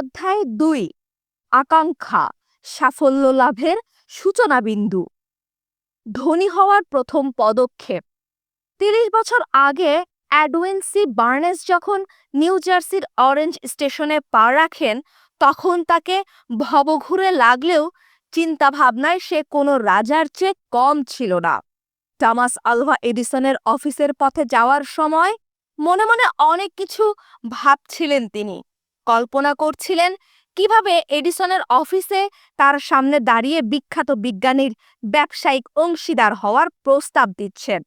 অধ্যায় দুই, আকাঙ্ক্ষা, সাফল্য লাভের সূচনা বিন্দু। ধনী হওয়ার প্রথম পদক্ষেপ। তিরিশ বছর আগে অ্যাডউইন সি বার্নেস যখন নিউ জার্সির অরেঞ্জ স্টেশনে পা রাখেন, তখন তাকে ভবঘুরে লাগলেও চিন্তাভাবনায় সে কোনো রাজার চেয়ে কম ছিল না। টামাস আলভা এডিসনের অফিসের পথে যাওয়ার সময় মনে মনে অনেক কিছু ভাবছিলেন তিনি। কল্পনা করছিলেন কীভাবে এডিসনের অফিসে তার সামনে দাঁড়িয়ে বিখ্যাত বিজ্ঞানীর ব্যবসায়িক অংশীদার হওয়ার প্রস্তাব দিচ্ছেন।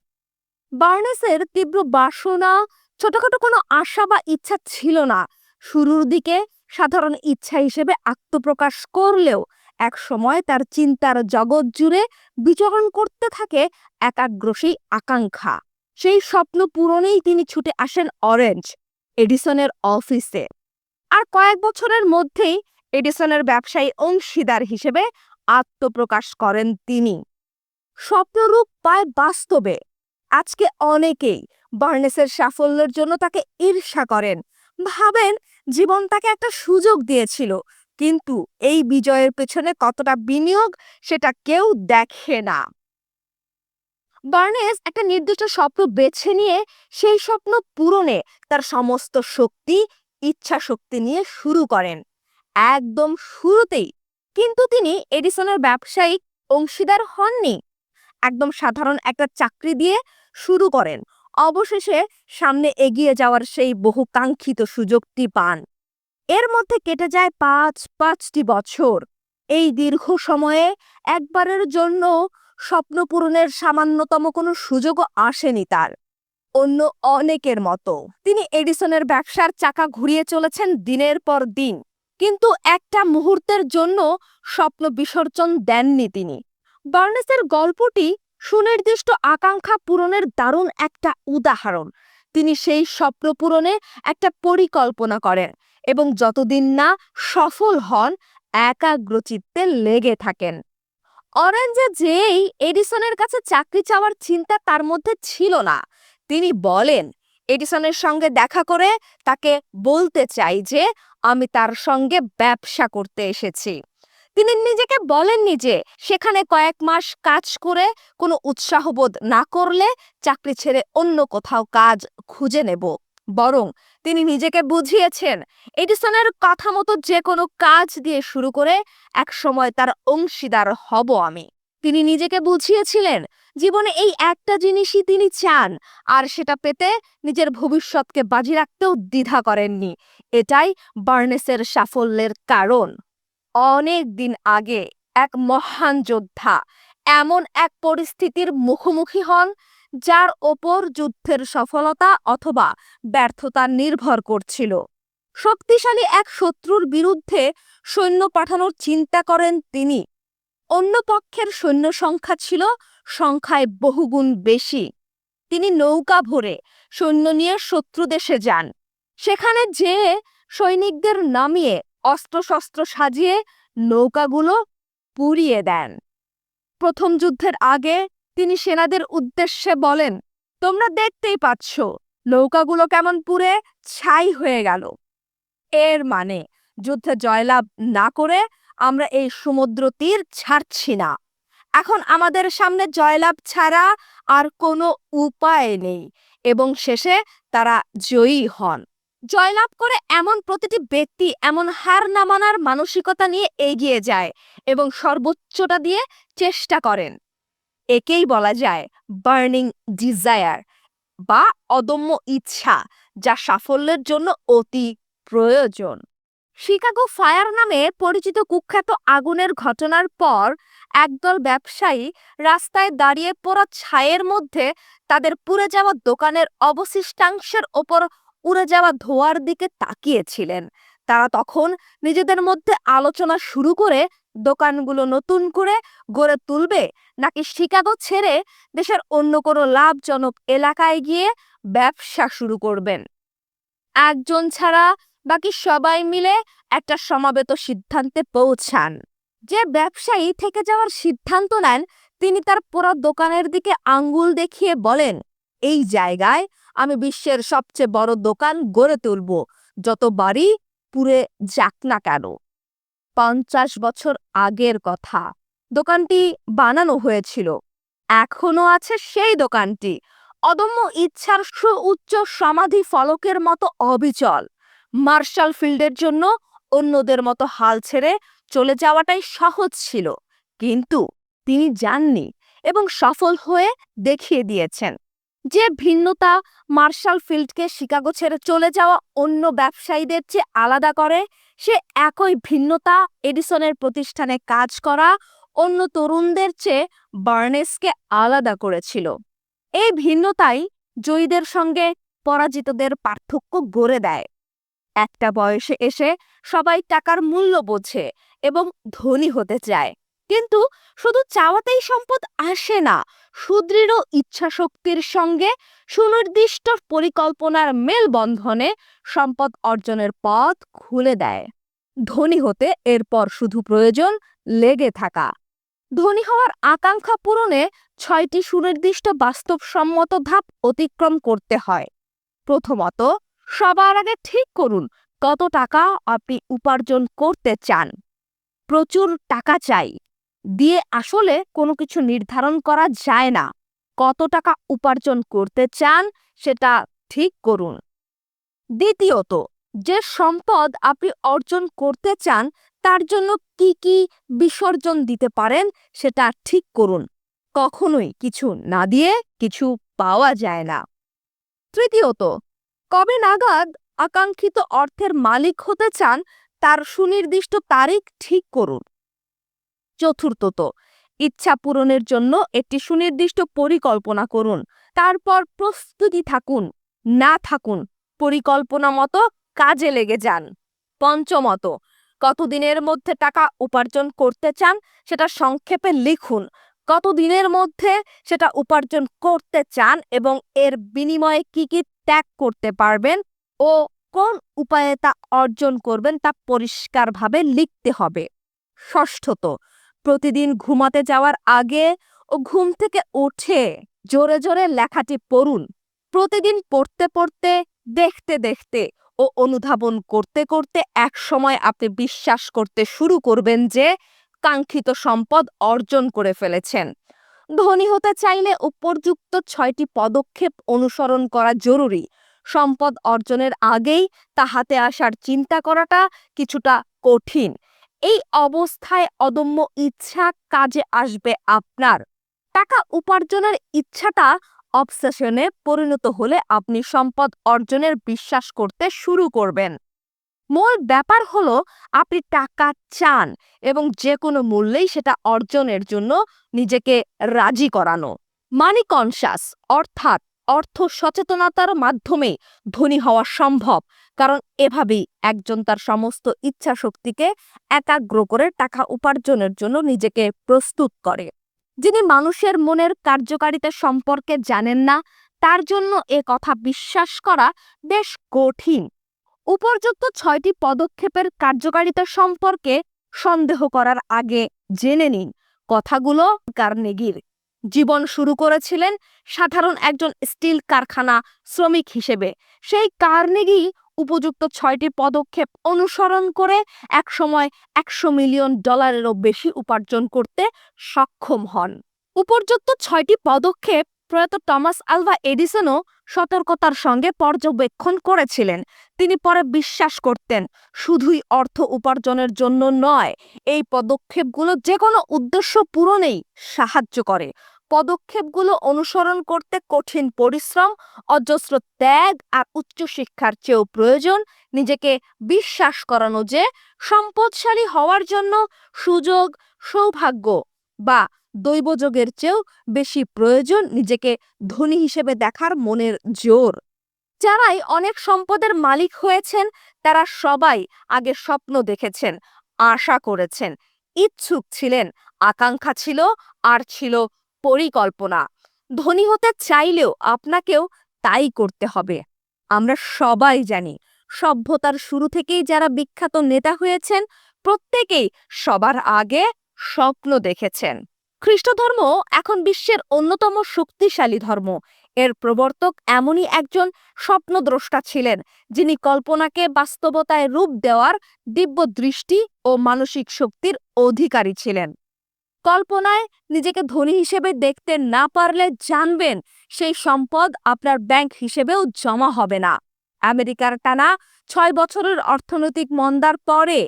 বার্নেসের তীব্র বাসনা, ছোটখাটো কোনো আশা বা ইচ্ছা ছিল না। শুরুর দিকে সাধারণ ইচ্ছা হিসেবে আত্মপ্রকাশ করলেও এক সময় তার চিন্তার জগৎ জুড়ে বিচরণ করতে থাকে একাগ্রসী আকাঙ্ক্ষা। সেই স্বপ্ন পূরণেই তিনি ছুটে আসেন অরেঞ্জ, এডিসনের অফিসে। আর কয়েক বছরের মধ্যেই এডিসনের ব্যবসায়ী অংশীদার হিসেবে আত্মপ্রকাশ করেন তিনি। স্বপ্নরূপ পায় বাস্তবে। আজকে অনেকেই বার্নেসের সাফল্যের জন্য তাকে ঈর্ষা করেন। ভাবেন জীবন তাকে একটা সুযোগ দিয়েছিল, কিন্তু এই বিজয়ের পেছনে কতটা বিনিয়োগ সেটা কেউ দেখে না। বার্নেস একটা নির্দিষ্ট স্বপ্ন বেছে নিয়ে সেই স্বপ্ন পূরণে তার সমস্ত শক্তি ইচ্ছা শক্তি নিয়ে শুরু করেন। একদম শুরুতেই। কিন্তু তিনি এডিসনের ব্যবসায়িক অংশীদার হননি। একদম সাধারণ একটা চাকরি দিয়ে শুরু করেন। অবশেষে সামনে এগিয়ে যাওয়ার সেই বহুকাঙ্ক্ষিত সুযোগটি পান। এর মধ্যে কেটে যায় পাঁচ, পাঁচটি বছর। এই দীর্ঘ সময়ে একবারের জন্য স্বপ্নপূরণের সামান্যতম কোনো সুযোগও আসেনি তার। অন্য অনেকের মতো। তিনি এডিসনের ব্যবসার চাকা ঘুরিয়ে চলেছেন দিনের পর দিন। কিন্তু একটা মুহূর্তের জন্য স্বপ্ন বিসর্জন দেননি তিনি। বার্নেসের গল্পটি সুনির্দিষ্ট আকাঙ্ক্ষা পূরণের দারুণ একটা উদাহরণ। তিনি সেই স্বপ্ন পূরণে একটা পরিকল্পনা করেন এবং যতদিন না সফল হন, একাগ্রচিত্তে লেগে থাকেন। অরেঞ্জে যেই এডিসনের কাছে চাকরি চাওয়ার চিন্তা তার মধ্যে ছিল না। তিনি বলেন, এডিসনের সঙ্গে দেখা করে তাকে বলতে চাই যে, আমি তার সঙ্গে ব্যবসা করতে এসেছি। তিনি নিজেকে বলেননি যে, সেখানে কয়েক মাস কাজ করে কোনো উৎসাহবোধ না করলে চাকরি ছেড়ে অন্য কোথাও কাজ খুঁজে নেব। বরং তিনি নিজেকে বুঝিয়েছেন, এডিসনের কথা মতো যে কোনো কাজ দিয়ে শুরু করে এক সময় তার অংশীদার হব আমি। তিনি নিজেকে বুঝিয়েছিলেন জীবনে এই একটা জিনিসই তিনি চান। আর সেটা পেতে নিজের ভবিষ্যৎকে বাজি রাখতেও দ্বিধা করেননি। এটাই বার্নেসের সাফল্যের কারণ। অনেক দিন আগে এক মহান যোদ্ধা এমন এক পরিস্থিতির মুখোমুখি হন, যার ওপর যুদ্ধের সফলতা অথবা ব্যর্থতা নির্ভর করছিল। শক্তিশালী এক শত্রুর বিরুদ্ধে সৈন্য পাঠানোর চিন্তা করেন তিনি। অন্য পক্ষের সৈন্য সংখ্যা ছিল সংখ্যায় বহুগুণ বেশি। তিনি নৌকা ভরে সৈন্য নিয়ে শত্রু দেশে যান। সেখানে যেয়ে সৈনিকদের নামিয়ে অস্ত্রশস্ত্র সাজিয়ে নৌকাগুলো পুড়িয়ে দেন। প্রথম যুদ্ধের আগে তিনি সেনাদের উদ্দেশ্যে বলেন, তোমরা দেখতেই পাচ্ছ, নৌকাগুলো কেমন পুড়ে ছাই হয়ে গেল। এর মানে যুদ্ধে জয়লাভ না করে আমরা এই সমুদ্র তীর ছাড়ছি না। এখন আমাদের সামনে জয়লাভ ছাড়া আর কোনো উপায় নেই এবং শেষে তারা জয়ী হন। জয়লাভ করে এমন প্রতিটি ব্যক্তি এমন হার না মানার মানসিকতা নিয়ে এগিয়ে যায় এবং সর্বোচ্চটা দিয়ে চেষ্টা করেন। একেই বলা যায় বার্নিং ডিজায়ার বা অদম্য ইচ্ছা যা সাফল্যের জন্য অতি প্রয়োজন। শিকাগো ফায়ার নামে পরিচিত কুখ্যাত আগুনের ঘটনার পর একদল ব্যবসায়ী রাস্তায় দাঁড়িয়ে পড়া ছায়ের মধ্যে তাদের পুড়ে যাওয়া দোকানের অবশিষ্টাংশের ওপর উড়ে যাওয়া ধোয়ার দিকে তাকিয়েছিলেন। তারা তখন নিজেদের মধ্যে আলোচনা শুরু করে দোকানগুলো নতুন করে গড়ে তুলবে নাকি শিকাগো ছেড়ে দেশের অন্য কোনো লাভজনক এলাকায় গিয়ে ব্যবসা শুরু করবেন। একজন ছাড়া বাকি সবাই মিলে একটা সমাবেত সিদ্ধান্তে পৌঁছান। যে ব্যবসায়ী থেকে যাওয়ার সিদ্ধান্ত নেন, তিনি তার পুরো দোকানের দিকে আঙ্গুল দেখিয়ে বলেন, এই জায়গায় আমি বিশ্বের সবচেয়ে বড় দোকান গড়ে তুলব, যত বাড়ি পুড়ে যাক না কেন। পঞ্চাশ বছর আগের কথা। দোকানটি বানানো হয়েছিল। এখনও আছে সেই দোকানটি। অদম্য ইচ্ছার সুউচ্চ সমাধি ফলকের মতো অবিচল। মার্শাল ফিল্ডের জন্য অন্যদের মতো হাল ছেড়ে চলে যাওয়াটাই সহজ ছিল, কিন্তু তিনি যাননি এবং সফল হয়ে দেখিয়ে দিয়েছেন যে ভিন্নতা মার্শাল ফিল্ডকে শিকাগো ছেড়ে চলে যাওয়া অন্য ব্যবসায়ীদের চেয়ে আলাদা করে, সে একই ভিন্নতা এডিসনের প্রতিষ্ঠানে কাজ করা অন্য তরুণদের চেয়ে বার্নেসকে আলাদা করেছিল। এই ভিন্নতাই জয়ীদের সঙ্গে পরাজিতদের পার্থক্য গড়ে দেয়। একটা বয়সে এসে সবাই টাকার মূল্য বোঝে এবং ধনী হতে চায়। কিন্তু শুধু চাওয়াতেই সম্পদ আসে না, সুদৃঢ় ইচ্ছাশক্তির সঙ্গে সুনির্দিষ্ট পরিকল্পনার মেলবন্ধনে সম্পদ অর্জনের পথ খুলে দেয়। ধনী হতে এরপর শুধু প্রয়োজন লেগে থাকা। ধনী হওয়ার আকাঙ্ক্ষা পূরণে ছয়টি সুনির্দিষ্ট বাস্তবসম্মত ধাপ অতিক্রম করতে হয়। প্রথমত সবার আগে ঠিক করুন কত টাকা আপনি উপার্জন করতে চান। প্রচুর টাকা চাই। দিয়ে আসলে কোনো কিছু নির্ধারণ করা যায় না। কত টাকা উপার্জন করতে চান সেটা ঠিক করুন। দ্বিতীয়ত, যে সম্পদ আপনি অর্জন করতে চান তার জন্য কি কি বিসর্জন দিতে পারেন সেটা ঠিক করুন। কখনোই কিছু না দিয়ে কিছু পাওয়া যায় না। তৃতীয়ত কবে নাগাদ আকাঙ্ক্ষিত অর্থের মালিক হতে চান, তার সুনির্দিষ্ট তারিখ ঠিক করুন। চতুর্থত, ইচ্ছা পূরণের জন্য একটি সুনির্দিষ্ট পরিকল্পনা করুন। তারপর প্রস্তুতি থাকুন, না থাকুন, পরিকল্পনা মতো কাজে লেগে যান। পঞ্চমত, কতদিনের মধ্যে টাকা উপার্জন করতে চান সেটা সংক্ষেপে লিখুন। কতদিনের মধ্যে সেটা উপার্জন করতে চান এবং এর বিনিময়ে কি কি ত্যাগ করতে পারবেন ও কোন উপায়ে তা অর্জন করবেন তা পরিষ্কারভাবে লিখতে হবে। ষষ্ঠত, প্রতিদিন ঘুমাতে যাওয়ার আগে ও ঘুম থেকে ওঠে জোরে জোরে লেখাটি পড়ুন। প্রতিদিন পড়তে পড়তে, দেখতে দেখতে ও অনুধাবন করতে করতে এক সময় আপনি বিশ্বাস করতে শুরু করবেন যে কাঙ্ক্ষিত সম্পদ অর্জন করে ফেলেছেন। ধনী হতে চাইলে উপর্যুক্ত ছয়টি পদক্ষেপ অনুসরণ করা জরুরি। সম্পদ অর্জনের আগেই তা হাতে আসার চিন্তা করাটা কিছুটা কঠিন। এই অবস্থায় অদম্য ইচ্ছা কাজে আসবে আপনার। টাকা উপার্জনের ইচ্ছাটা অবসেশনে পরিণত হলে আপনি সম্পদ অর্জনের বিশ্বাস করতে শুরু করবেন। মূল ব্যাপার হলো আপনি টাকা চান এবং যে কোনো মূল্যেই সেটা অর্জনের জন্য নিজেকে রাজি করানো। মানি কনসাস অর্থাৎ অর্থ সচেতনতার মাধ্যমে ধনী হওয়া সম্ভব, কারণ এভাবেই একজন তার সমস্ত ইচ্ছা শক্তিকে একাগ্র করে টাকা উপার্জনের জন্য নিজেকে প্রস্তুত করে। যিনি মানুষের মনের কার্যকারিতা সম্পর্কে জানেন না, তার জন্য এ কথা বিশ্বাস করা বেশ কঠিন। উপর্যুক্ত ছয়টি পদক্ষেপের কার্যকারিতা সম্পর্কে সন্দেহ করার আগে জেনে নিন। কথাগুলো কার্নেগির জীবন শুরু করেছিলেন সাধারণ একজন স্টিল কারখানা শ্রমিক হিসেবে। সেই কার্নেগি উপযুক্ত ছয়টি পদক্ষেপ অনুসরণ করে একসময় একশো মিলিয়ন ডলারেরও বেশি উপার্জন করতে সক্ষম হন। উপর্যুক্ত ছয়টি পদক্ষেপ প্রয়াত টমাস আলভা এডিসনও সতর্কতার সঙ্গে পর্যবেক্ষণ করেছিলেন। তিনি পরে বিশ্বাস করতেন, শুধুই অর্থ উপার্জনের জন্য নয়, এই পদক্ষেপগুলো যে কোনো উদ্দেশ্য পূরণেই সাহায্য করে। পদক্ষেপগুলো অনুসরণ করতে কঠিন পরিশ্রম, অজস্র ত্যাগ আর উচ্চশিক্ষার চেয়েও প্রয়োজন নিজেকে বিশ্বাস করানো যে সম্পদশালী হওয়ার জন্য সুযোগ, সৌভাগ্য বা দৈবযোগের চেয়েও বেশি প্রয়োজন নিজেকে ধনী হিসেবে দেখার মনের জোর। যারাই অনেক সম্পদের মালিক হয়েছেন, তারা সবাই আগে স্বপ্ন দেখেছেন, আশা করেছেন। ইচ্ছুক ছিলেন, আকাঙ্ক্ষা ছিল, আর ছিল পরিকল্পনা। ধনী হতে চাইলেও আপনাকেও তাই করতে হবে। আমরা সবাই জানি, সভ্যতার শুরু থেকেই যারা বিখ্যাত নেতা হয়েছেন, প্রত্যেকেই সবার আগে স্বপ্ন দেখেছেন। খ্রিস্ট ধর্ম এখন বিশ্বের অন্যতম শক্তিশালী ধর্ম। এর প্রবর্তক এমনই একজন স্বপ্নদ্রষ্টা ছিলেন, যিনি কল্পনাকে বাস্তবতায় রূপ দেওয়ার দিব্য দৃষ্টি ও মানসিক শক্তির অধিকারী ছিলেন। কল্পনায় নিজেকে ধনী হিসেবে দেখতে না পারলে জানবেন সেই সম্পদ আপনার ব্যাংক হিসেবেও জমা হবে না। আমেরিকার টানা ছয় বছরের অর্থনৈতিক মন্দার পরে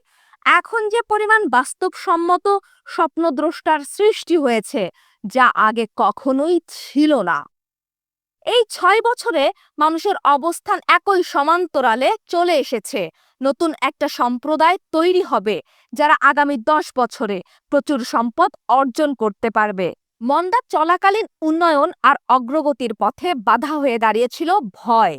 এখন যে পরিমাণ বাস্তবসম্মত স্বপ্নদ্রষ্টার সৃষ্টি হয়েছে, যা আগে কখনোই ছিল না। এই ছয় বছরে মানুষের অবস্থান একই সমান্তরালে চলে এসেছে। নতুন একটা সম্প্রদায় তৈরি হবে, যারা আগামী দশ বছরে প্রচুর সম্পদ অর্জন করতে পারবে। মন্দা চলাকালীন উন্নয়ন আর অগ্রগতির পথে বাধা হয়ে দাঁড়িয়েছিল ভয়।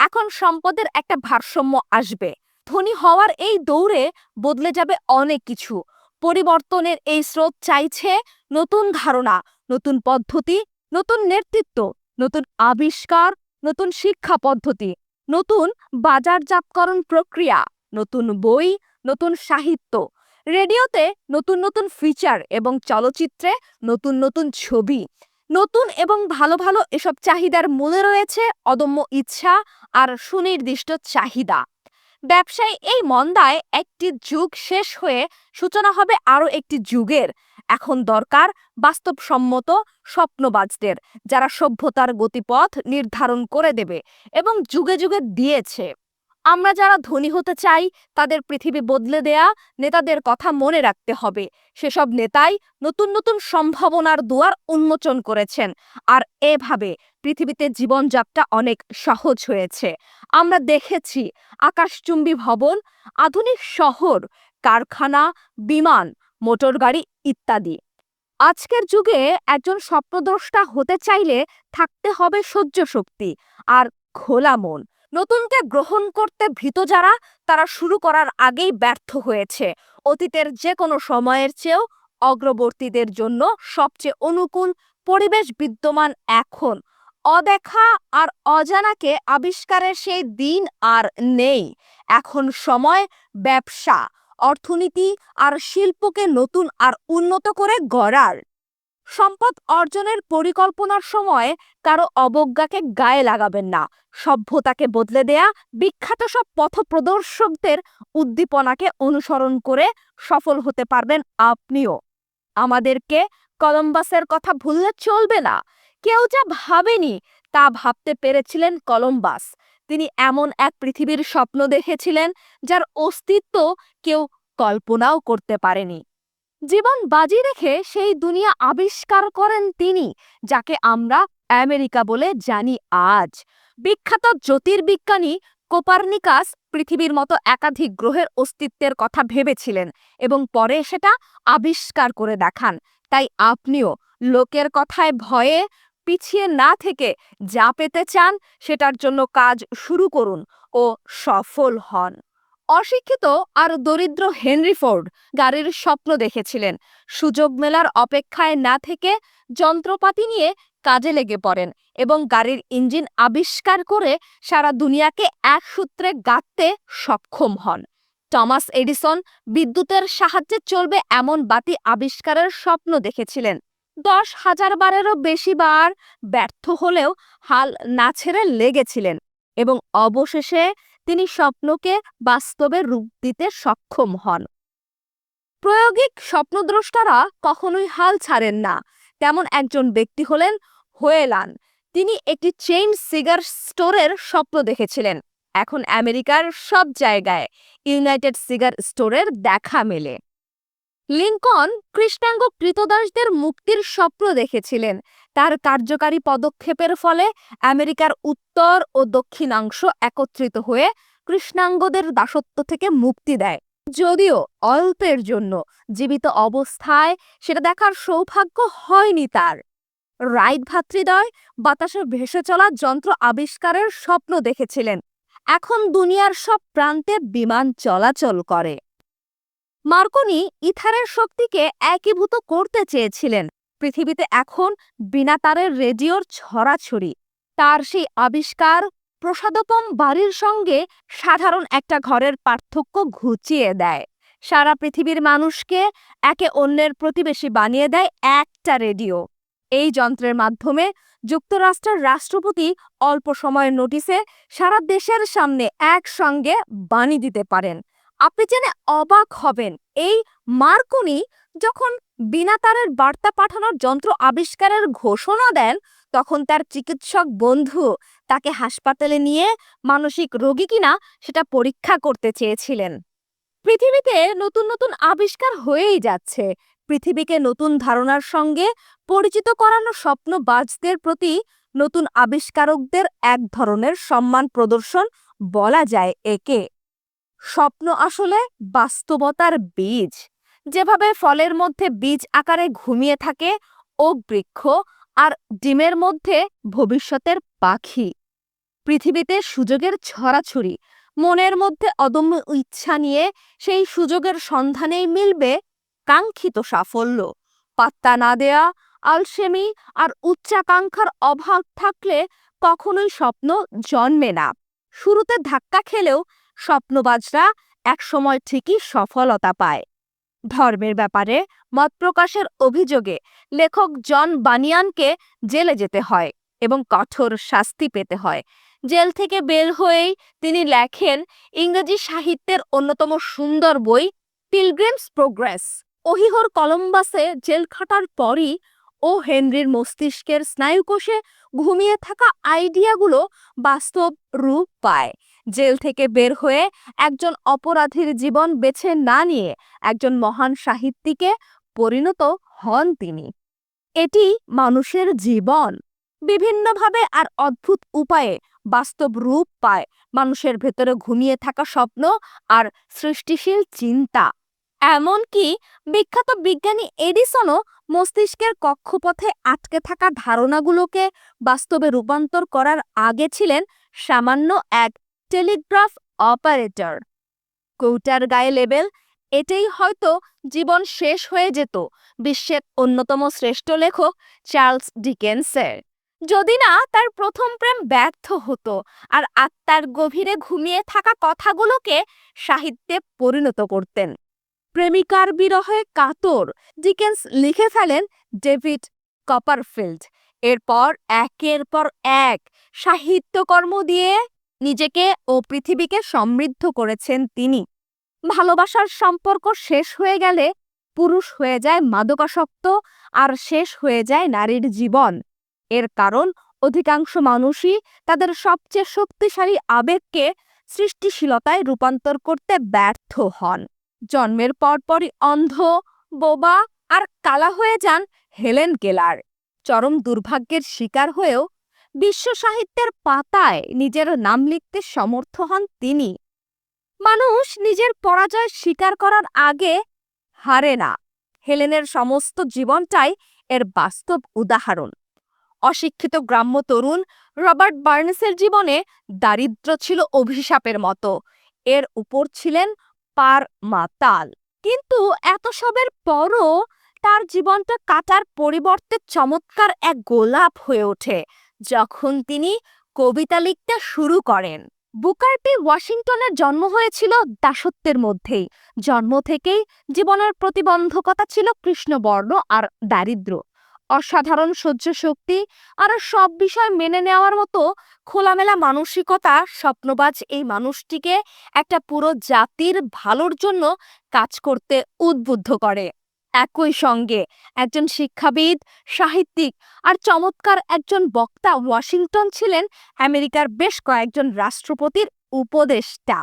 এখন সম্পদের একটা ভারসাম্য আসবে। ধনী হওয়ার এই দৌড়ে বদলে যাবে অনেক কিছু। পরিবর্তনের এই স্রোত চাইছে নতুন ধারণা, নতুন পদ্ধতি, নতুন নেতৃত্ব, নতুন আবিষ্কার, নতুন শিক্ষা পদ্ধতি, নতুন বাজারজাতকরণ প্রক্রিয়া, নতুন বই, নতুন সাহিত্য। রেডিওতে নতুন নতুন ফিচার এবং চলচ্চিত্রে নতুন নতুন ছবি, নতুন এবং ভালো ভালো এসব চাহিদার মূলে রয়েছে অদম্য ইচ্ছা আর সুনির্দিষ্ট চাহিদা। ব্যবসায় এই মন্দায় একটি যুগ শেষ হয়ে সূচনা হবে আরও একটি যুগের। এখন দরকার বাস্তবসম্মত স্বপ্নবাজদের, যারা সভ্যতার গতিপথ নির্ধারণ করে দেবে এবং যুগে যুগে দিয়েছে। আমরা যারা ধনী হতে চাই, তাদের পৃথিবী বদলে দেয়া, নেতাদের কথা মনে রাখতে হবে। সেসব নেতাই নতুন নতুন সম্ভাবনার দুয়ার উন্মোচন করেছেন। আর এভাবে পৃথিবীতে জীবনযাত্রা অনেক সহজ হয়েছে। আমরা দেখেছি আকাশচুম্বী ভবন, আধুনিক শহর, কারখানা, বিমান মোটরগাড়ি ইত্যাদি। আজকের যুগে একজন স্বপ্নদ্রষ্টা হতে চাইলে থাকতে হবে সহ্য শক্তি আর খোলা মন। নতুনকে গ্রহণ করতে ভীত যারা, তারা শুরু করার আগেই ব্যর্থ হয়েছে। অতীতের যে কোনো সময়ের চেয়েও অগ্রবর্তীদের জন্য সবচেয়ে অনুকূল পরিবেশ বিদ্যমান এখন। অদেখা আর অজানাকে আবিষ্কারের সেই দিন আর নেই। এখন সময় ব্যবসা, অর্থনীতি আর শিল্পকে নতুন আর উন্নত করে গড়ার। সম্পদ অর্জনের পরিকল্পনার সময় কারও অবজ্ঞাকে গায়ে লাগাবেন না। সভ্যতাকে বদলে দেয়া, বিখ্যাত সব পথপ্রদর্শকদের উদ্দীপনাকে অনুসরণ করে সফল হতে পারবেন আপনিও। আমাদেরকে কলম্বাসের কথা ভুললে চলবে না। কেউ যা ভাবেনি তা ভাবতে পেরেছিলেন কলম্বাস। তিনি এমন এক পৃথিবীর স্বপ্ন দেখেছিলেন, যার অস্তিত্ব কেউ কল্পনাও করতে পারেনি। জীবন বাজি রেখে সেই দুনিয়া আবিষ্কার করেন তিনি, যাকে আমরা আমেরিকা বলে জানি আজ। বিখ্যাত জ্যোতির্বিজ্ঞানী কোপার্নিকাস পৃথিবীর মতো একাধিক গ্রহের অস্তিত্বের কথা ভেবেছিলেন এবং পরে সেটা আবিষ্কার করে দেখান। তাই আপনিও লোকের কথায় ভয়ে পিছিয়ে না থেকে যা পেতে চান সেটার জন্য কাজ শুরু করুন ও সফল হন। অশিক্ষিত আর দরিদ্র হেনরি ফোর্ড গাড়ির স্বপ্ন দেখেছিলেন। সুযোগ মেলার অপেক্ষায় না থেকে যন্ত্রপাতি নিয়ে কাজে লেগে পড়েন এবং গাড়ির ইঞ্জিন আবিষ্কার করে সারা দুনিয়াকে এক সূত্রে গাঁথতে সক্ষম হন। টমাস এডিসন, বিদ্যুতের সাহায্যে চলবে এমন বাতি আবিষ্কারের স্বপ্ন দেখেছিলেন। দশ হাজার বারেরও বেশি বার ব্যর্থ হলেও হাল না ছেড়ে লেগেছিলেন এবং অবশেষে তিনি স্বপ্নকে বাস্তবে রূপ দিতে সক্ষম হন। প্রয়োগিক স্বপ্নদ্রষ্টারা কখনোই হাল ছাড়েন না। তেমন একজন ব্যক্তি হলেন হোয়েলান। তিনি একটি চেইন সিগার স্টোরের স্বপ্ন দেখেছিলেন। এখন আমেরিকার সব জায়গায় ইউনাইটেড সিগার স্টোরের দেখা মেলে। লিঙ্কন কৃষ্ণাঙ্গ কৃতদাসদের মুক্তির স্বপ্ন দেখেছিলেন। তার কার্যকারী পদক্ষেপের ফলে আমেরিকার উত্তর ও দক্ষিণাংশ একত্রিত হয়ে কৃষ্ণাঙ্গদের দাসত্ব থেকে মুক্তি দেয়। যদিও অল্পের জন্য জীবিত অবস্থায় সেটা দেখার সৌভাগ্য হয়নি তার। রাইট ভাতৃদয় বাতাসে ভেসে চলা যন্ত্র আবিষ্কারের স্বপ্ন দেখেছিলেন। এখন দুনিয়ার সব প্রান্তে বিমান চলাচল করে। মার্কনি ইথারের শক্তিকে একীভূত করতে চেয়েছিলেন। পৃথিবীতে এখন বিনা তারের রেডিওর ছড়াছড়ি। তার সেই আবিষ্কার প্রসাদোপম বাড়ির সঙ্গে সাধারণ একটা ঘরের পার্থক্য ঘুচিয়ে দেয়। সারা পৃথিবীর মানুষকে একে অন্যের প্রতিবেশী বানিয়ে দেয় একটা রেডিও। এই যন্ত্রের মাধ্যমে যুক্তরাষ্ট্রের রাষ্ট্রপতি অল্প সময়ের নোটিসে সারা দেশের সামনে একসঙ্গে বাণী দিতে পারেন। আপনি জেনে অবাক হবেন। এই মার্কুনি যখন বিনা তারের বার্তা পাঠানোর যন্ত্র আবিষ্কারের ঘোষণা দেন, তখন তার চিকিৎসক বন্ধু তাকে হাসপাতালে নিয়ে মানসিক রোগী কিনা সেটা পরীক্ষা করতে চেয়েছিলেন। পৃথিবীতে নতুন নতুন আবিষ্কার হয়েই যাচ্ছে। পৃথিবীকে নতুন ধারণার সঙ্গে পরিচিত করানো স্বপ্নবাজদের প্রতি নতুন আবিষ্কারকদের এক ধরনের সম্মান প্রদর্শন বলা যায় একে। স্বপ্ন আসলে বাস্তবতার বীজ। যেভাবে ফলের মধ্যে বীজ আকারে ঘুমিয়ে থাকে, ওক বৃক্ষ আর ডিমের মধ্যে ভবিষ্যতের পাখি। পৃথিবীতে সুযোগের ছড়াছড়ি, মনের মধ্যে অদম্য ইচ্ছা নিয়ে সেই সুযোগের সন্ধানেই মিলবে কাঙ্ক্ষিত সাফল্য। পাত্তা না দেয়া, আলসেমি আর উচ্চাকাঙ্ক্ষার অভাব থাকলে কখনোই স্বপ্ন জন্মে না। শুরুতে ধাক্কা খেলেও স্বপ্নবাজরা একসময় ঠিকই সফলতা পায়। ধর্মের ব্যাপারে মত প্রকাশের অভিযোগে লেখক জন বানিয়ানকে জেলে যেতে হয় এবং কঠোর শাস্তি পেতে হয়। জেল থেকে বের হয়েই তিনি লেখেন, ইংরেজি সাহিত্যের অন্যতম সুন্দর বই পিলগ্রিমস প্রোগ্রেস। ওহিহর কলম্বাসে জেল খাটার পরই ও হেনরির মস্তিষ্কের স্নায়ুকোষে ঘুমিয়ে থাকা আইডিয়াগুলো বাস্তব রূপ পায়। জেল থেকে বের হয়ে একজন অপরাধীর জীবন বেছে না নিয়ে একজন মহান সাহিত্যিকে পরিণত হন তিনি। এটি মানুষের জীবন। বিভিন্নভাবে আর অদ্ভুত উপায়ে বাস্তব রূপ পায় মানুষের ভেতরে ঘুমিয়ে থাকা স্বপ্ন আর সৃষ্টিশীল চিন্তা। এমনকি বিখ্যাত বিজ্ঞানী এডিসনও মস্তিষ্কের কক্ষপথে আটকে থাকা ধারণাগুলোকে বাস্তবে রূপান্তর করার আগে ছিলেন সামান্য এক টেলিগ্রাফ অপারেটর। কৌটার গায়ে লেবেল, এটাই হয়তো জীবন শেষ হয়ে যেত, বিশ্বের অন্যতম শ্রেষ্ঠ লেখক চার্লস ডিকেন্সের। যদি না, তার প্রথম প্রেম ব্যর্থ হতো, আর আত্মার গভীরে ঘুমিয়ে থাকা কথাগুলোকে সাহিত্যে পরিণত করতেন। প্রেমিকার বিরহে কাতর ডিকেন্স লিখে ফেলেন ডেভিড কপারফিল্ড। এরপর একের পর এক সাহিত্যকর্ম দিয়ে নিজেকে ও পৃথিবীকে সমৃদ্ধ করেছেন তিনি। ভালোবাসার সম্পর্ক শেষ হয়ে গেলে পুরুষ হয়ে যায় মাদকাসক্ত আর শেষ হয়ে যায় নারীর জীবন। এর কারণ, অধিকাংশ মানুষই তাদের সবচেয়ে শক্তিশালী আবেগকে সৃষ্টিশীলতায় রূপান্তর করতে ব্যর্থ হন। জন্মের পরপরই অন্ধ, বোবা আর কালা হয়ে যান হেলেন কেলার চরম দুর্ভাগ্যের শিকার হয়েও বিশ্ব সাহিত্যের পাতায় নিজের নাম লিখতে সমর্থ হন তিনি। মানুষ নিজের পরাজয় স্বীকার করার আগে হারে না। হেলেনের সমস্ত জীবনটাই এর বাস্তব উদাহরণ। অশিক্ষিত গ্রাম্য তরুণ রবার্ট বার্নেসের জীবনে দারিদ্র্য ছিল অভিশাপের মতো। এর উপর ছিলেন পার মাতাল। কিন্তু এত সবের পরও তার জীবনটা কাটার পরিবর্তে চমৎকার এক গোলাপ হয়ে ওঠে। যখন তিনি কবিতা লিখতে শুরু করেন। বুকার টি ওয়াশিংটনের জন্ম হয়েছিল দাসত্বের মধ্যেই। জন্ম থেকেই জীবনের প্রতিবন্ধকতা ছিল কৃষ্ণবর্ণ আর দারিদ্র্য। অসাধারণ সহ্য শক্তি আর সব বিষয় মেনে নেওয়ার মতো খোলামেলা মানসিকতা স্বপ্নবাজ এই মানুষটিকে একটা পুরো জাতির ভালোর জন্য কাজ করতে উদ্বুদ্ধ করে। একই সঙ্গে। একজন শিক্ষাবিদ, সাহিত্যিক আর চমৎকার একজন বক্তা ওয়াশিংটন ছিলেন আমেরিকার বেশ কয়েকজন রাষ্ট্রপতির উপদেষ্টা।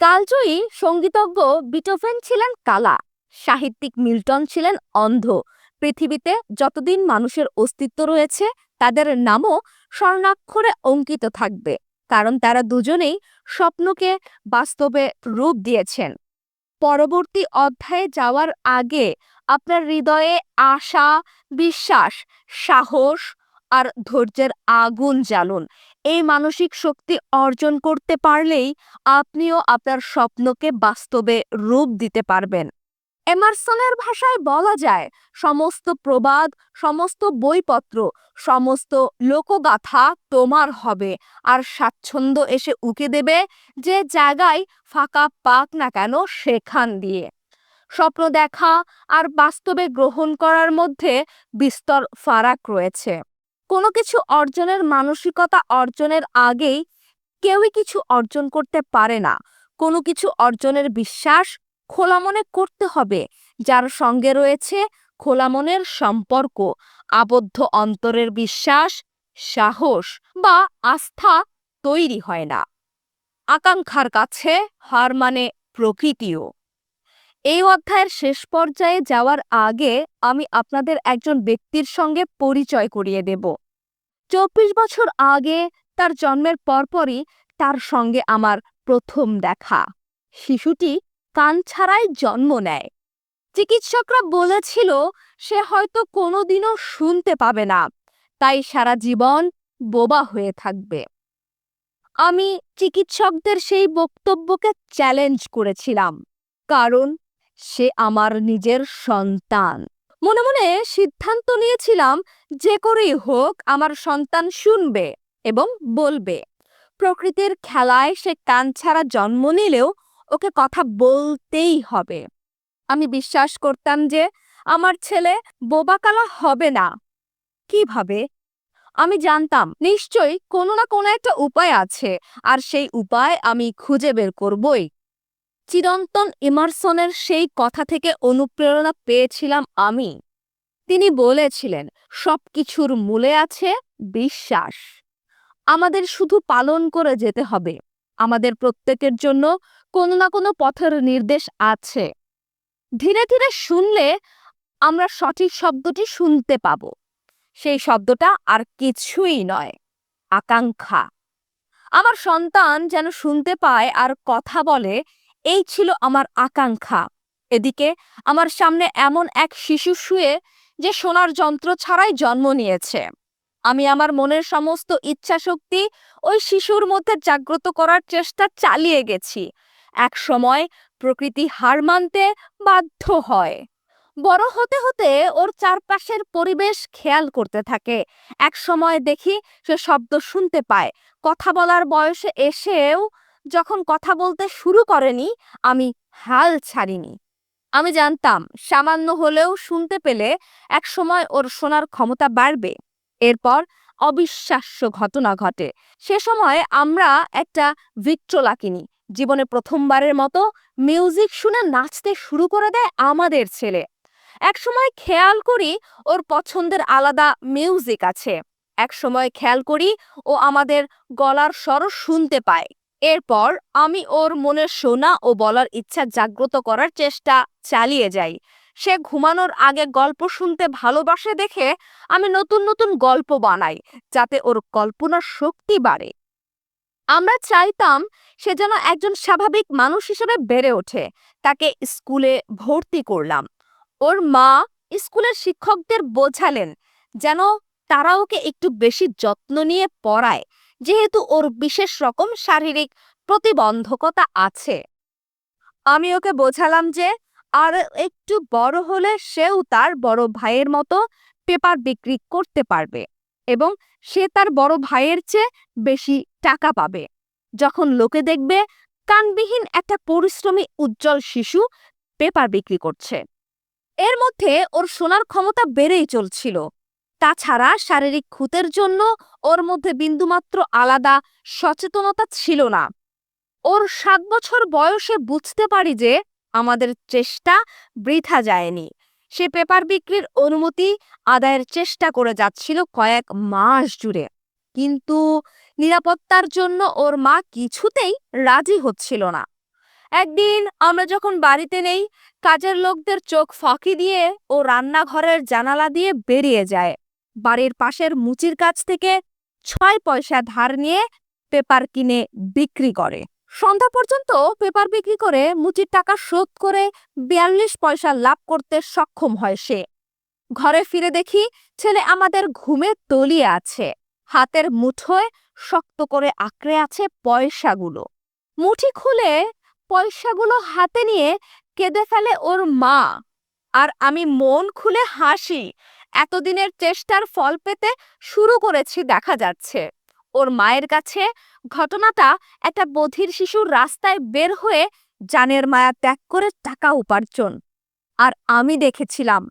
কালজয়ী সঙ্গীতজ্ঞ বিটোফেন ছিলেন কালা, সাহিত্যিক মিল্টন ছিলেন অন্ধ। পৃথিবীতে যতদিন মানুষের অস্তিত্ব রয়েছে, তাদের নামও স্বর্ণাক্ষরে অঙ্কিত থাকবে, কারণ তারা দুজনেই স্বপ্নকে বাস্তবে রূপ দিয়েছেন। পরবর্তী অধ্যায়ে যাওয়ার আগে আপনার হৃদয়ে আশা, বিশ্বাস, সাহস আর ধৈর্যের আগুন জ্বালুন। এই মানসিক শক্তি অর্জন করতে পারলেই আপনিও আপনার স্বপ্নকে বাস্তবে রূপ দিতে পারবেন। এমারসনের ভাষায় বলা যায়, সমস্ত প্রবাদ, সমস্ত বইপত্র, সমস্ত লোকগাথা তোমার হবে, আর স্বাচ্ছন্দ্য এসে উকে দেবে যে জায়গায় ফাঁকা পাক না কেন সেখান দিয়ে। স্বপ্ন দেখা আর বাস্তবে গ্রহণ করার মধ্যে বিস্তর ফারাক রয়েছে। কোনো কিছু অর্জনের মানসিকতা অর্জনের আগেই কেউই কিছু অর্জন করতে পারে না। কোনো কিছু অর্জনের বিশ্বাস খোলা মনে করতে হবে। যার সঙ্গে রয়েছে খোলা মনের সম্পর্ক, আবদ্ধ অন্তরের বিশ্বাস, সাহস বা আস্থা তৈরি হয় না। আকাঙ্ক্ষার কাছে হার মানে প্রকৃতিও। এই অধ্যায়ের শেষ পর্যায়ে যাওয়ার আগে আমি আপনাদের একজন ব্যক্তির সঙ্গে পরিচয় করিয়ে দেব। চব্বিশ বছর আগে তার জন্মের পরপরই তার সঙ্গে আমার প্রথম দেখা। শিশুটি কান ছাড়াই জন্ম নেয়। চিকিৎসকরা বলেছিল, সে হয়তো কোনোদিনও শুনতে পাবে না, তাই সারা জীবন বোবা হয়ে থাকবে। আমি চিকিৎসকদের সেই বক্তব্যকে চ্যালেঞ্জ করেছিলাম, কারণ সে আমার নিজের সন্তান। মনে মনে সিদ্ধান্ত নিয়েছিলাম, যে করেই হোক আমার সন্তান শুনবে এবং বলবে। প্রকৃতির খেলায় সে কান ছাড়া জন্ম নিলেও ওকে কথা বলতেই হবে। আমি বিশ্বাস করতাম যে আমার ছেলে বোবাকালা হবে না। কীভাবে? আমি জানতাম, নিশ্চয়ই কোনো না কোনো একটা উপায় আছে, আর সেই উপায় আমি খুঁজে বের করবই। চিরন্তন ইমারসনের সেই কথা থেকে অনুপ্রেরণা পেয়েছিলাম আমি। তিনি বলেছিলেন, সবকিছুর মূলে আছে বিশ্বাস। আমাদের শুধু পালন করে যেতে হবে। আমাদের প্রত্যেকের জন্য কোনো না কোনো পথের নির্দেশ আছে। ধীরে ধীরে শুনলে আমরা সঠিক শব্দটি শুনতে পাব। সেই শব্দটা আর কিছুই নয়, আকাঙ্ক্ষা। আমার সন্তান যেন শুনতে পায় আর কথা বলে, এই ছিল আমার আকাঙ্ক্ষা। এদিকে আমার সামনে এমন এক শিশু শুয়ে যে সোনার যন্ত্র ছাড়াই জন্ম নিয়েছে। আমি আমার মনের সমস্ত ইচ্ছাশক্তি ওই শিশুর মধ্যে জাগ্রত করার চেষ্টা চালিয়ে গেছি। এক সময় প্রকৃতি হার মানতে বাধ্য হয়। বড় হতে হতে ওর চারপাশের পরিবেশ খেয়াল করতে থাকে। এক সময় দেখি সে শব্দ শুনতে পায়। কথা বলার বয়সে এসেও যখন কথা বলতে শুরু করেনি, আমি হাল ছাড়িনি। আমি জানতাম, সামান্য হলেও শুনতে পেলে এক সময় ওর শোনার ক্ষমতা বাড়বে। এরপর অবিশ্বাস্য ঘটনা ঘটে। সে সময় আমরা একটা ভিক্ট্রোলা কিনি জীবনে প্রথমবারের মতো মিউজিক শুনে নাচতে শুরু করে দেয় আমাদের ছেলে। এক সময় খেয়াল করি ওর পছন্দের আলাদা মিউজিক আছে। এক সময় খেয়াল করি ও আমাদের গলার স্বর শুনতে পায়। এরপর আমি ওর মনের শোনা ও বলার ইচ্ছা জাগ্রত করার চেষ্টা চালিয়ে যাই। সে ঘুমানোর আগে গল্প শুনতে ভালোবাসে দেখে আমি নতুন নতুন গল্প বানাই, যাতে ওর কল্পনার শক্তি বাড়ে। আমরা চাইতাম সে যেন একজন স্বাভাবিক মানুষ হিসেবে বেড়ে ওঠে। তাকে স্কুলে ভর্তি করলাম। ওর মা স্কুলের শিক্ষকদের বোঝালেন যেন তারা ওকে একটু বেশি যত্ন নিয়ে পড়ায়, যেহেতু ওর বিশেষ রকম শারীরিক প্রতিবন্ধকতা আছে। আমি ওকে বোঝালাম যে আর একটু বড় হলে সেও তার বড় ভাইয়ের মতো পেপার বিক্রি করতে পারবে। এবং সে তার বড় ভাইয়ের চেয়ে বেশি টাকা পাবে। যখন লোকে দেখবে কানবিহীন একটা পরিশ্রমী উজ্জ্বল শিশু পেপার বিক্রি করছে। এর মধ্যে ওর শোনার ক্ষমতা বেড়েই চলছিল। তাছাড়া শারীরিক খুঁতের জন্য ওর মধ্যে বিন্দুমাত্র আলাদা সচেতনতা ছিল না। ওর সাত বছর বয়সে বুঝতে পারি যে আমাদের চেষ্টা বৃথা যায়নি। সে পেপার বিক্রির অনুমতি আদায়ের চেষ্টা করে যাচ্ছিল কয়েক মাস জুড়ে। কিন্তু নিরাপত্তার জন্য ওর মা কিছুতেই রাজি হচ্ছিল না। একদিন আমরা যখন বাড়িতে নেই, কাজের লোকদের চোখ ফাঁকি দিয়ে ও রান্নাঘরের জানালা দিয়ে বেরিয়ে যায়। বাড়ির পাশের মুচির কাছ থেকে ছয় পয়সা ধার নিয়ে পেপার কিনে বিক্রি করে। সন্ধ্যা পর্যন্ত পেপার বিক্রি করে মুচির টাকা শোধ করে বিয়াল্লিশ পয়সা লাভ করতে সক্ষম হয় সে। ঘরে ফিরে দেখি ছেলে আমাদের ঘুমে তলিয়ে আছে। হাতের মুঠোয় শক্ত করে আঁকড়ে আছে পয়সাগুলো। মুঠি খুলে পয়সাগুলো হাতে নিয়ে কেঁদে ফেলে ওর মা। আর আমি মন খুলে হাসি। এতদিনের চেষ্টার ফল পেতে শুরু করেছি দেখা যাচ্ছে। ওর মায়ের কাছে ঘটনাটা একটা বধির শিশুর রাস্তায় বের হয়ে জানের মায়া ত্যাগ করে টাকা উপার্জন। আর আমি দেখেছিলাম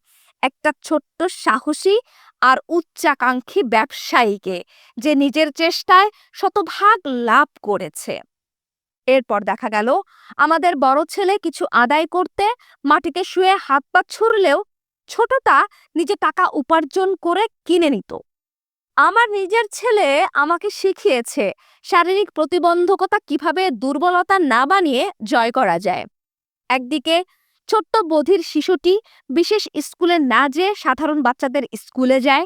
একটা ছোট্ট সাহসী আর উচ্চাকাঙ্ক্ষী ব্যবসায়ীকে যে নিজের চেষ্টায় শতভাগ লাভ করেছে। এরপর দেখা গেল আমাদের বড় ছেলে কিছু আদায় করতে মাটিতে শুয়ে হাত পা ছুড়লেও ছোটটা নিজে টাকা উপার্জন করে কিনে নিত। আমার নিজের ছেলে আমাকে শিখিয়েছে শারীরিক প্রতিবন্ধকতা কীভাবে দুর্বলতা না বানিয়ে জয় করা যায়। একদিকে ছোট্ট বধির শিশুটি বিশেষ স্কুলে না যেয়ে সাধারণ বাচ্চাদের স্কুলে যায়।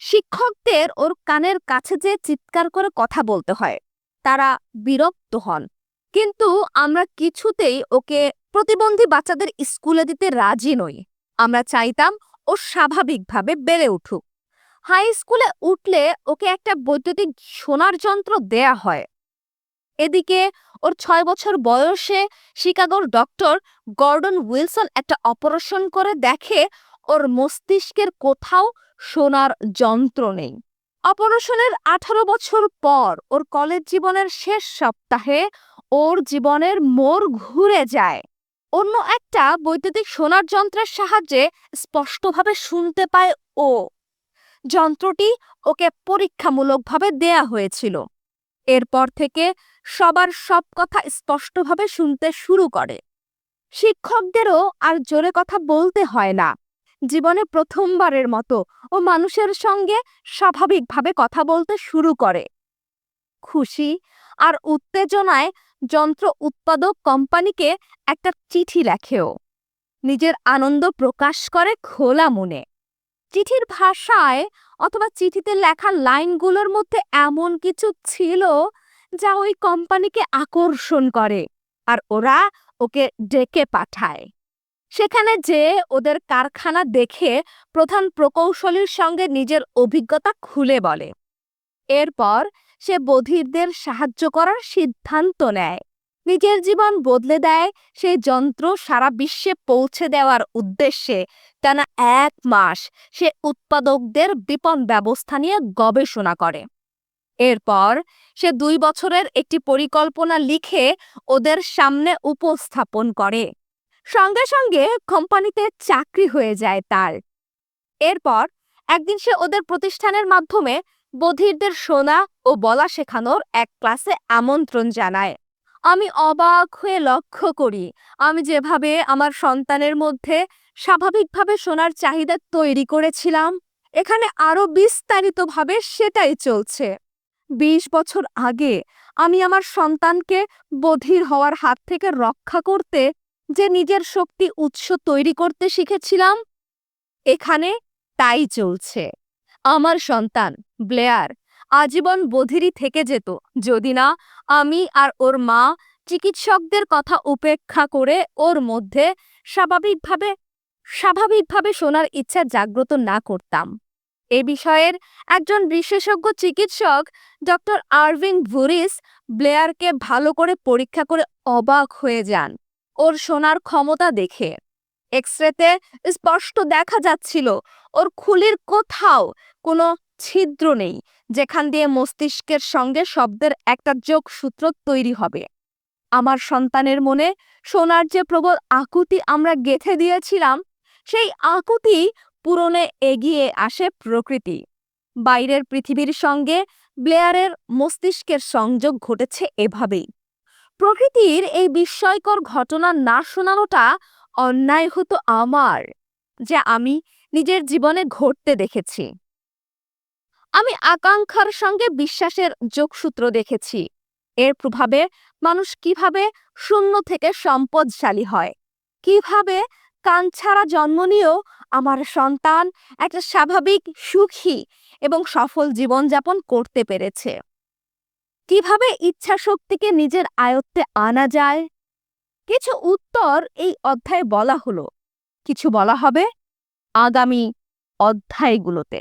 শিক্ষকদের ওর কানের কাছে যে চিৎকার করে কথা বলতে হয়। তারা বিরক্ত হন। কিন্তু আমরা কিছুতেই ওকে প্রতিবন্ধী বাচ্চাদের স্কুলে দিতে রাজি নই। আমরা চাইতাম ও স্বাভাবিকভাবে বেড়ে উঠুক। হাই স্কুলে উঠলে ওকে একটা বৈদ্যুতিক সোনার যন্ত্র দেয়া হয়। এদিকে ওর ছয় বছর বয়সে শিকাগোর ডক্টর গর্ডন উইলসন একটা অপারেশন করে দেখে ওর মস্তিষ্কের কোথাও সোনার যন্ত্র নেই। অপারেশনের আঠারো বছর পর ওর কলেজ জীবনের শেষ সপ্তাহে ওর জীবনের মোড় ঘুরে যায়। অন্য একটা বৈদ্যুতিক সোনার যন্ত্রের সাহায্যে স্পষ্টভাবে শুনতে পায় ও। যন্ত্রটি ওকে পরীক্ষামূলকভাবে দেয়া হয়েছিল। এরপর থেকে সবার সব কথা স্পষ্টভাবে শুনতে শুরু করে। শিক্ষকদেরও আর জোরে কথা বলতে হয় না। জীবনে প্রথমবারের মতো ও মানুষের সঙ্গে স্বাভাবিকভাবে কথা বলতে শুরু করে। খুশি আর উত্তেজনায় যন্ত্র উৎপাদক কোম্পানিকে একটা চিঠি লেখেও। নিজের আনন্দ প্রকাশ করে খোলা মনে। চিঠির ভাষায় অথবা চিঠিতে লেখা লাইনগুলোর মধ্যে এমন কিছু ছিল যা ওই কোম্পানিকে আকর্ষণ করে আর ওরা ওকে ডেকে পাঠায়। সেখানে যে ওদের কারখানা দেখে প্রধান প্রকৌশলীর সঙ্গে নিজের অভিজ্ঞতা খুলে বলে। এরপর সে বধিরদের সাহায্য করার সিদ্ধান্ত নেয়। নিজের জীবন বদলে দেয় সেই যন্ত্র সারা বিশ্বে পৌঁছে দেওয়ার উদ্দেশ্যে। টানা এক মাস সে উৎপাদকদের বিপণ ব্যবস্থা নিয়ে গবেষণা করে। এরপর সে দুই বছরের একটি পরিকল্পনা লিখে ওদের সামনে উপস্থাপন করে। সঙ্গে সঙ্গে কোম্পানিতে চাকরি হয়ে যায় তার। এরপর একদিন সে ওদের প্রতিষ্ঠানের মাধ্যমে বধিরদের শোনা ও বলা শেখানোর এক ক্লাসে আমন্ত্রণ জানায়। আমি অবাক হয়ে লক্ষ্য করি, আমি যেভাবে আমার সন্তানের মধ্যে স্বাভাবিকভাবে সোনার চাহিদা তৈরি করেছিলাম, এখানে আরও বিস্তারিতভাবে সেটাই চলছে। বিশ বছর আগে আমি আমার সন্তানকে বধির হওয়ার হাত থেকে রক্ষা করতে যে নিজের শক্তি উৎস তৈরি করতে শিখেছিলাম, এখানে তাই চলছে। আমার সন্তান, ব্লেয়ার, আজীবন বধিরই থেকে যেত, যদি না আমি আর ওর মা চিকিৎসকদের কথা উপেক্ষা করে ওর মধ্যে স্বাভাবিকভাবে স্বাভাবিকভাবে শোনার ইচ্ছা জাগ্রত না করতাম। এ বিষয়ের একজন বিশেষজ্ঞ চিকিৎসক ডক্টর আরভিং ভুরিস ব্লেয়ারকে ভালো করে পরীক্ষা করে অবাক হয়ে যান ওর শোনার ক্ষমতা দেখে। এক্স রেতে স্পষ্ট দেখা যাচ্ছিল, ওর খুলির কোথাও কোনো ছিদ্র নেই যেখান দিয়ে মস্তিষ্কের সঙ্গে শব্দের একটা যোগ সূত্র তৈরি হবে। আমার সন্তানের মনে সোনার যে প্রবল আকুতি আমরা গেথে দিয়েছিলাম, সেই আকুতি পূরণে এগিয়ে আসে প্রকৃতি। বাইরের পৃথিবীর সঙ্গে ব্লেয়ারের মস্তিষ্কের সংযোগ ঘটেছে এভাবেই। প্রকৃতির এই বিস্ময়কর ঘটনা না শোনানোটা অন্যায় হতো আমার, যা আমি নিজের জীবনে ঘটতে দেখেছি। আমি আকাঙ্ক্ষার সঙ্গে বিশ্বাসের যোগসূত্র দেখেছি। এর প্রভাবে মানুষ কীভাবে শূন্য থেকে সম্পদশালী হয়, কীভাবে কান ছাড়া জন্ম নিয়েও আমার সন্তান একটা স্বাভাবিক সুখী এবং সফল জীবনযাপন করতে পেরেছে। কীভাবে ইচ্ছা শক্তিকে নিজের আয়ত্তে আনা যায়? কিছু উত্তর এই অধ্যায়ে বলা হলো। কিছু বলা হবে আগামী অধ্যায়গুলোতে।